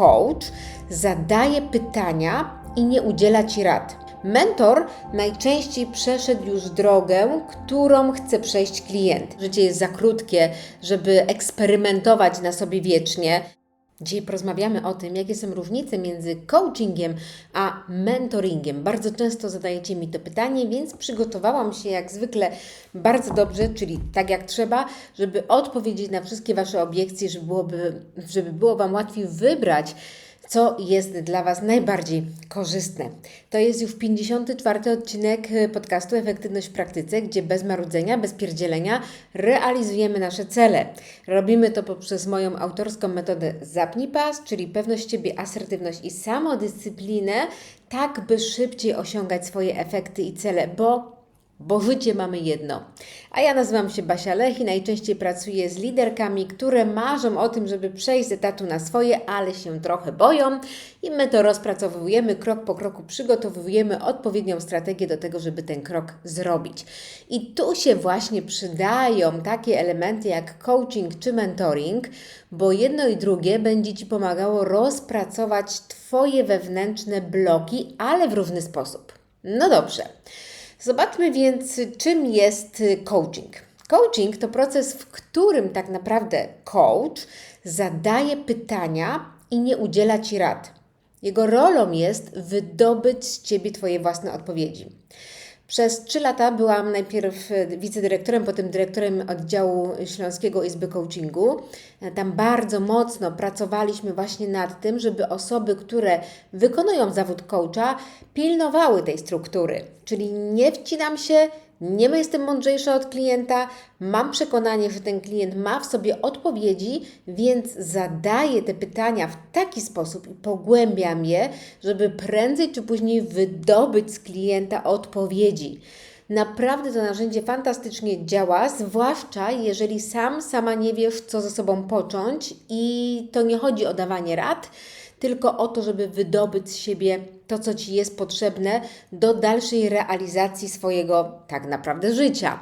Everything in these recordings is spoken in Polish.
coach zadaje pytania i nie udziela ci rad. Mentor najczęściej przeszedł już drogę, którą chce przejść klient. Życie jest za krótkie, żeby eksperymentować na sobie wiecznie. Dzisiaj porozmawiamy o tym, jakie są różnice między coachingiem a mentoringiem. Bardzo często zadajecie mi to pytanie, więc przygotowałam się jak zwykle bardzo dobrze, czyli tak jak trzeba, żeby odpowiedzieć na wszystkie Wasze obiekcje, żeby, byłoby, żeby było Wam łatwiej wybrać co jest dla Was najbardziej korzystne. To jest już 54 odcinek podcastu Efektywność w praktyce, gdzie bez marudzenia, bez pierdzielenia realizujemy nasze cele. Robimy to poprzez moją autorską metodę Zapnij Pas, czyli pewność siebie, asertywność i samodyscyplinę, tak by szybciej osiągać swoje efekty i cele, bo bo życie mamy jedno. A ja nazywam się Basia Lech i najczęściej pracuję z liderkami, które marzą o tym, żeby przejść z etatu na swoje, ale się trochę boją i my to rozpracowujemy krok po kroku, przygotowujemy odpowiednią strategię do tego, żeby ten krok zrobić. I tu się właśnie przydają takie elementy jak coaching czy mentoring, bo jedno i drugie będzie Ci pomagało rozpracować Twoje wewnętrzne bloki, ale w różny sposób. No dobrze. Zobaczmy więc, czym jest coaching. Coaching to proces, w którym tak naprawdę coach zadaje pytania i nie udziela ci rad. Jego rolą jest wydobyć z ciebie Twoje własne odpowiedzi. Przez trzy lata byłam najpierw wicedyrektorem, potem dyrektorem oddziału Śląskiego Izby Coachingu. Tam bardzo mocno pracowaliśmy właśnie nad tym, żeby osoby, które wykonują zawód coacha, pilnowały tej struktury. Czyli nie wcinam się, nie jestem mądrzejsza od klienta, mam przekonanie, że ten klient ma w sobie odpowiedzi, więc zadaję te pytania w taki sposób i pogłębiam je, żeby prędzej czy później wydobyć z klienta odpowiedzi. Naprawdę to narzędzie fantastycznie działa, zwłaszcza jeżeli sam, sama nie wiesz, co ze sobą począć, i to nie chodzi o dawanie rad tylko o to, żeby wydobyć z siebie to, co Ci jest potrzebne do dalszej realizacji swojego tak naprawdę życia.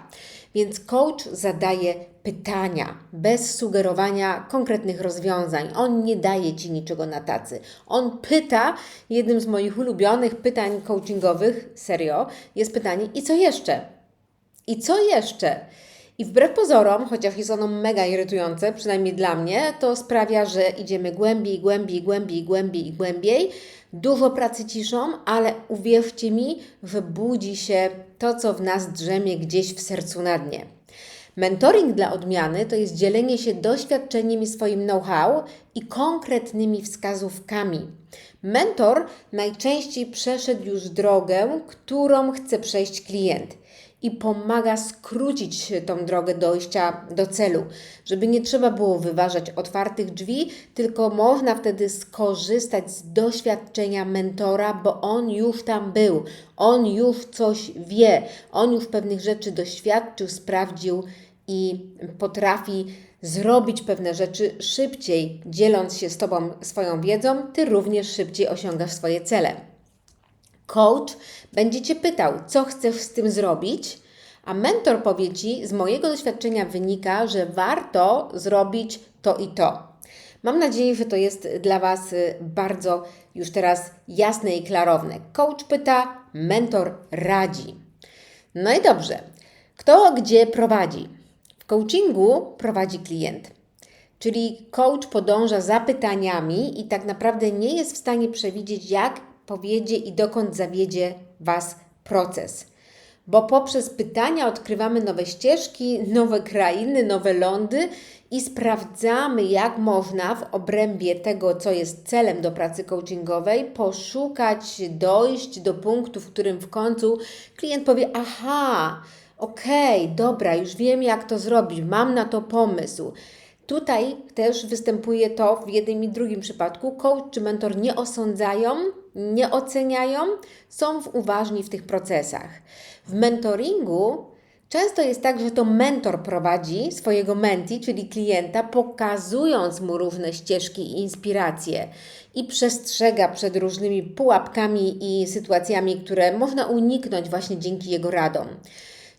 Więc coach zadaje pytania bez sugerowania konkretnych rozwiązań. On nie daje Ci niczego na tacy. On pyta, jednym z moich ulubionych pytań coachingowych, serio, jest pytanie: i co jeszcze? I co jeszcze? I wbrew pozorom, chociaż jest ono mega irytujące, przynajmniej dla mnie, to sprawia, że idziemy głębiej, głębiej, głębiej, głębiej i głębiej. Dużo pracy ciszą, ale uwierzcie mi, że budzi się to, co w nas drzemie gdzieś w sercu na dnie. Mentoring dla odmiany to jest dzielenie się doświadczeniem i swoim know-how i konkretnymi wskazówkami. Mentor najczęściej przeszedł już drogę, którą chce przejść klient i pomaga skrócić tą drogę dojścia do celu, żeby nie trzeba było wyważać otwartych drzwi, tylko można wtedy skorzystać z doświadczenia mentora, bo on już tam był, on już coś wie, on już pewnych rzeczy doświadczył, sprawdził i potrafi zrobić pewne rzeczy szybciej, dzieląc się z Tobą swoją wiedzą, Ty również szybciej osiągasz swoje cele. Coach będzie Cię pytał, co chcesz z tym zrobić, a mentor powie Ci, z mojego doświadczenia wynika, że warto zrobić to i to. Mam nadzieję, że to jest dla Was y, bardzo już teraz jasne i klarowne. Coach pyta, mentor radzi. No i dobrze. Kto gdzie prowadzi? W coachingu prowadzi klient. Czyli coach podąża za pytaniami i tak naprawdę nie jest w stanie przewidzieć, jak powiedzie i dokąd zawiedzie Was proces. Bo poprzez pytania odkrywamy nowe ścieżki, nowe krainy, nowe lądy i sprawdzamy, jak można w obrębie tego, co jest celem do pracy coachingowej, poszukać, dojść do punktu, w którym w końcu klient powie: Aha, okej, okay, dobra, już wiem, jak to zrobić, mam na to pomysł. Tutaj też występuje to w jednym i drugim przypadku. Coach czy mentor nie osądzają, nie oceniają, są uważni w tych procesach. W mentoringu często jest tak, że to mentor prowadzi swojego menti, czyli klienta, pokazując mu różne ścieżki i inspiracje i przestrzega przed różnymi pułapkami i sytuacjami, które można uniknąć właśnie dzięki jego radom.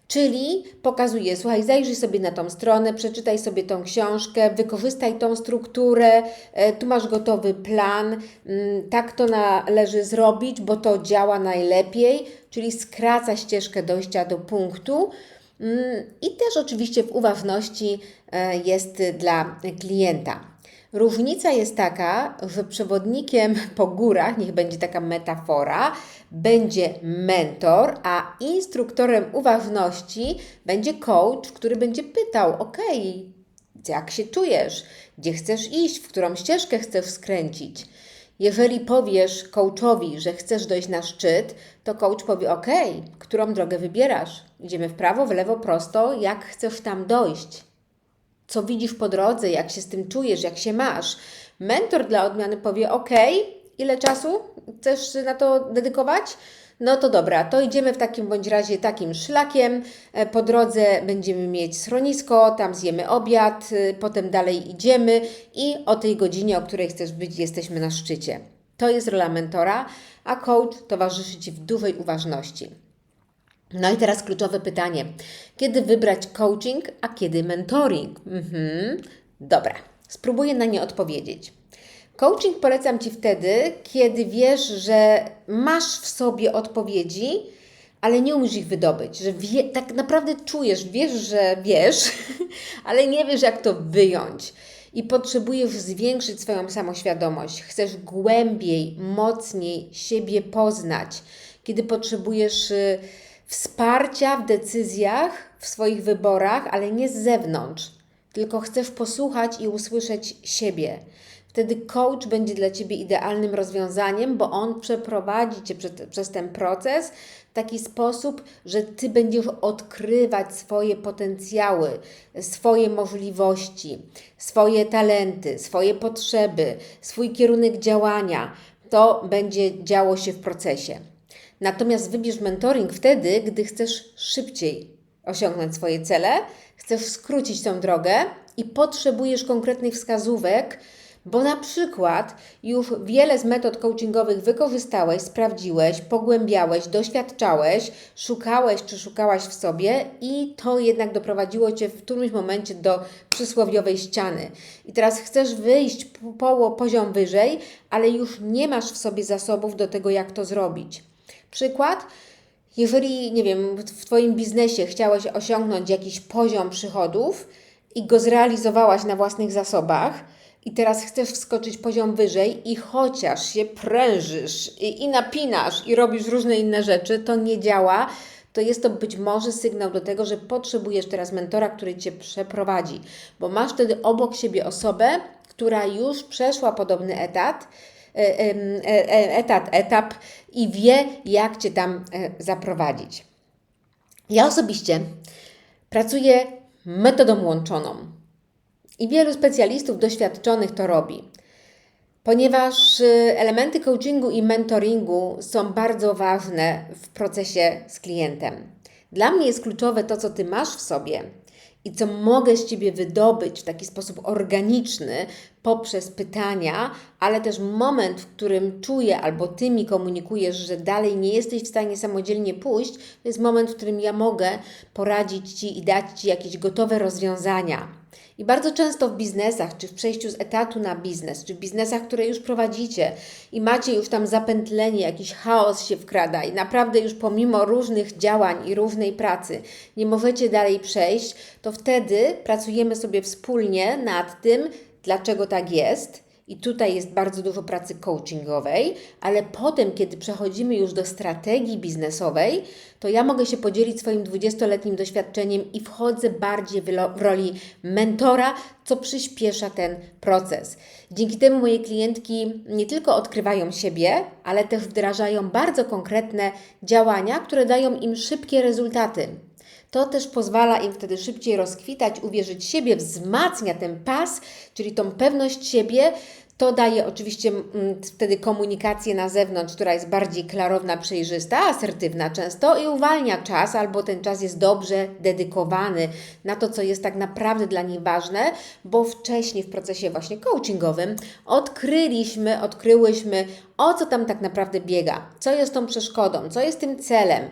Czyli pokazuje, słuchaj, zajrzyj sobie na tą stronę, przeczytaj sobie tą książkę, wykorzystaj tą strukturę, e, tu masz gotowy plan, mm, tak to należy zrobić, bo to działa najlepiej, czyli skraca ścieżkę dojścia do punktu. Mm, I też oczywiście w uważności e, jest dla klienta. Różnica jest taka, że przewodnikiem po górach, niech będzie taka metafora, będzie mentor, a instruktorem uważności będzie coach, który będzie pytał: OK, jak się czujesz, gdzie chcesz iść, w którą ścieżkę chcesz skręcić. Jeżeli powiesz coachowi, że chcesz dojść na szczyt, to coach powie: OK, którą drogę wybierasz? Idziemy w prawo, w lewo, prosto, jak chcesz tam dojść? Co widzisz po drodze, jak się z tym czujesz, jak się masz? Mentor dla odmiany powie: OK, ile czasu chcesz na to dedykować? No to dobra, to idziemy w takim bądź razie takim szlakiem. E, po drodze będziemy mieć schronisko, tam zjemy obiad, e, potem dalej idziemy i o tej godzinie, o której chcesz być, jesteśmy na szczycie. To jest rola mentora, a coach towarzyszy Ci w dużej uważności. No i teraz kluczowe pytanie. Kiedy wybrać coaching, a kiedy mentoring? Mhm. Dobra, spróbuję na nie odpowiedzieć. Coaching polecam Ci wtedy, kiedy wiesz, że masz w sobie odpowiedzi, ale nie umiesz ich wydobyć, że wie, tak naprawdę czujesz, wiesz, że wiesz, ale nie wiesz, jak to wyjąć. I potrzebujesz zwiększyć swoją samoświadomość, chcesz głębiej, mocniej siebie poznać, kiedy potrzebujesz y, wsparcia w decyzjach, w swoich wyborach, ale nie z zewnątrz, tylko chcesz posłuchać i usłyszeć siebie. Wtedy coach będzie dla Ciebie idealnym rozwiązaniem, bo on przeprowadzi Cię przez, przez ten proces w taki sposób, że Ty będziesz odkrywać swoje potencjały, swoje możliwości, swoje talenty, swoje potrzeby, swój kierunek działania. To będzie działo się w procesie. Natomiast wybierz mentoring wtedy, gdy chcesz szybciej osiągnąć swoje cele, chcesz skrócić tą drogę i potrzebujesz konkretnych wskazówek, bo na przykład już wiele z metod coachingowych wykorzystałeś, sprawdziłeś, pogłębiałeś, doświadczałeś, szukałeś czy szukałaś w sobie i to jednak doprowadziło Cię w którymś momencie do przysłowiowej ściany. I teraz chcesz wyjść po poziom wyżej, ale już nie masz w sobie zasobów do tego, jak to zrobić. Przykład, jeżeli, nie wiem, w Twoim biznesie chciałeś osiągnąć jakiś poziom przychodów i go zrealizowałaś na własnych zasobach, i teraz chcesz wskoczyć poziom wyżej i chociaż się prężysz i, i napinasz i robisz różne inne rzeczy, to nie działa, to jest to być może sygnał do tego, że potrzebujesz teraz mentora, który Cię przeprowadzi, bo masz wtedy obok siebie osobę, która już przeszła podobny etat, e, e, e, etat, etap i wie, jak Cię tam zaprowadzić. Ja osobiście pracuję metodą łączoną. I wielu specjalistów doświadczonych to robi. Ponieważ elementy coachingu i mentoringu są bardzo ważne w procesie z klientem. Dla mnie jest kluczowe to, co ty masz w sobie i co mogę z ciebie wydobyć w taki sposób organiczny poprzez pytania, ale też moment, w którym czuję albo ty mi komunikujesz, że dalej nie jesteś w stanie samodzielnie pójść, to jest moment, w którym ja mogę poradzić ci i dać ci jakieś gotowe rozwiązania. I bardzo często w biznesach, czy w przejściu z etatu na biznes, czy w biznesach, które już prowadzicie i macie już tam zapętlenie, jakiś chaos się wkrada i naprawdę już pomimo różnych działań i różnej pracy nie możecie dalej przejść, to wtedy pracujemy sobie wspólnie nad tym, dlaczego tak jest i tutaj jest bardzo dużo pracy coachingowej, ale potem, kiedy przechodzimy już do strategii biznesowej, to ja mogę się podzielić swoim 20-letnim doświadczeniem i wchodzę bardziej w roli mentora, co przyspiesza ten proces. Dzięki temu moje klientki nie tylko odkrywają siebie, ale też wdrażają bardzo konkretne działania, które dają im szybkie rezultaty. To też pozwala im wtedy szybciej rozkwitać, uwierzyć siebie, wzmacnia ten pas, czyli tą pewność siebie. To daje oczywiście mm, wtedy komunikację na zewnątrz, która jest bardziej klarowna, przejrzysta, asertywna często i uwalnia czas, albo ten czas jest dobrze dedykowany na to, co jest tak naprawdę dla niej ważne, bo wcześniej w procesie właśnie coachingowym odkryliśmy, odkryłyśmy o co tam tak naprawdę biega, co jest tą przeszkodą, co jest tym celem,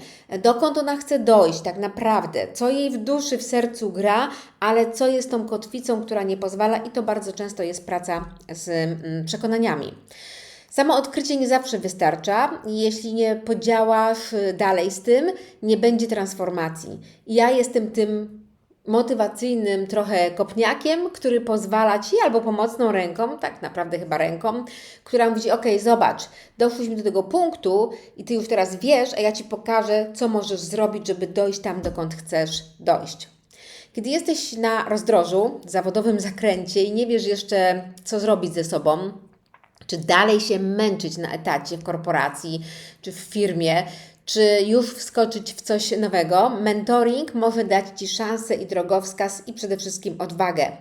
dokąd ona chce dojść tak naprawdę, co jej w duszy, w sercu gra, ale co jest tą kotwicą, która nie pozwala, i to bardzo często jest praca z mm, przekonaniami. Samo odkrycie nie zawsze wystarcza. Jeśli nie podziałasz y, dalej z tym, nie będzie transformacji. Ja jestem tym motywacyjnym trochę kopniakiem, który pozwala Ci, albo pomocną ręką, tak naprawdę chyba ręką, która mówi ok, zobacz, doszliśmy do tego punktu i Ty już teraz wiesz, a ja Ci pokażę, co możesz zrobić, żeby dojść tam, dokąd chcesz dojść. Kiedy jesteś na rozdrożu, zawodowym zakręcie i nie wiesz jeszcze, co zrobić ze sobą, czy dalej się męczyć na etacie w korporacji czy w firmie, czy już wskoczyć w coś nowego, mentoring może dać Ci szansę i drogowskaz i przede wszystkim odwagę.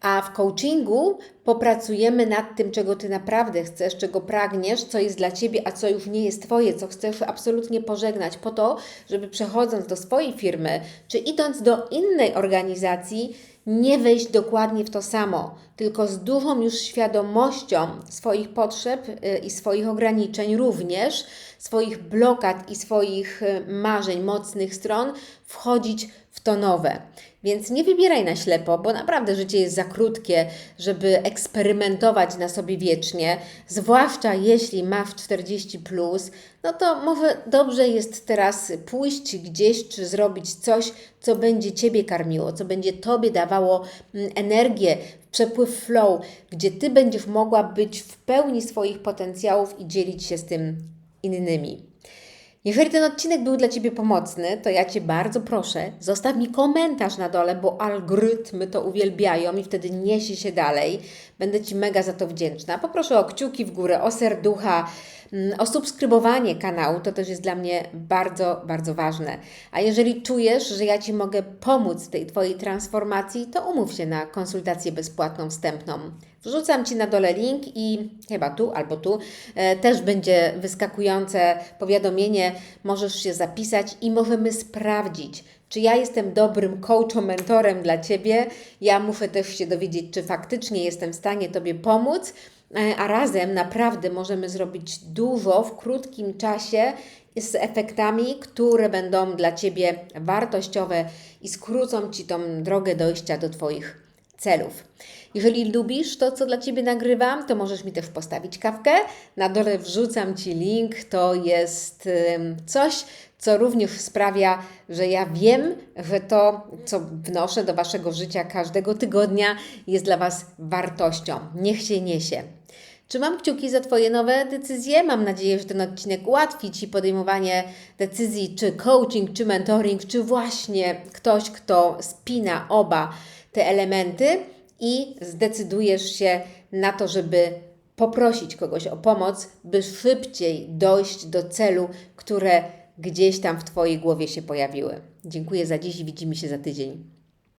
A w coachingu popracujemy nad tym, czego Ty naprawdę chcesz, czego pragniesz, co jest dla Ciebie, a co już nie jest Twoje, co chcesz absolutnie pożegnać, po to, żeby przechodząc do swojej firmy, czy idąc do innej organizacji, nie wejść dokładnie w to samo, tylko z dużą już świadomością swoich potrzeb y, i swoich ograniczeń, również swoich blokad i swoich y, marzeń, mocnych stron, wchodzić w to nowe. Więc nie wybieraj na ślepo, bo naprawdę życie jest za krótkie, żeby eksperymentować na sobie wiecznie, zwłaszcza jeśli masz 40 plus, no to może dobrze jest teraz pójść gdzieś czy zrobić coś, co będzie Ciebie karmiło, co będzie Tobie dawało mm, energię, przepływ flow, gdzie Ty będziesz mogła być w pełni swoich potencjałów i dzielić się z tym innymi. Jeżeli ten odcinek był dla Ciebie pomocny, to ja Cię bardzo proszę, zostaw mi komentarz na dole, bo algorytmy to uwielbiają i wtedy niesie się dalej. Będę Ci mega za to wdzięczna. Poproszę o kciuki w górę, o serducha, mm, o subskrybowanie kanału. To też jest dla mnie bardzo, bardzo ważne. A jeżeli czujesz, że ja Ci mogę pomóc w tej Twojej transformacji, to umów się na konsultację bezpłatną, wstępną. Wrzucam Ci na dole link i chyba tu albo tu e, też będzie wyskakujące powiadomienie. Możesz się zapisać i możemy sprawdzić, czy ja jestem dobrym coachem, mentorem dla Ciebie. Ja muszę też się dowiedzieć, czy faktycznie jestem w stanie Tobie pomóc, e, a razem naprawdę możemy zrobić dużo w krótkim czasie z efektami, które będą dla Ciebie wartościowe i skrócą Ci tą drogę dojścia do Twoich celów. Jeżeli lubisz to, co dla Ciebie nagrywam, to możesz mi też postawić kawkę. Na dole wrzucam Ci link. To jest coś, co również sprawia, że ja wiem, że to, co wnoszę do Waszego życia każdego tygodnia, jest dla Was wartością. Niech się niesie. Trzymam kciuki za Twoje nowe decyzje. Mam nadzieję, że ten odcinek ułatwi Ci podejmowanie decyzji, czy coaching, czy mentoring, czy właśnie ktoś, kto spina oba te elementy i zdecydujesz się na to, żeby poprosić kogoś o pomoc, by szybciej dojść do celu, które gdzieś tam w Twojej głowie się pojawiły. Dziękuję za dziś i widzimy się za tydzień.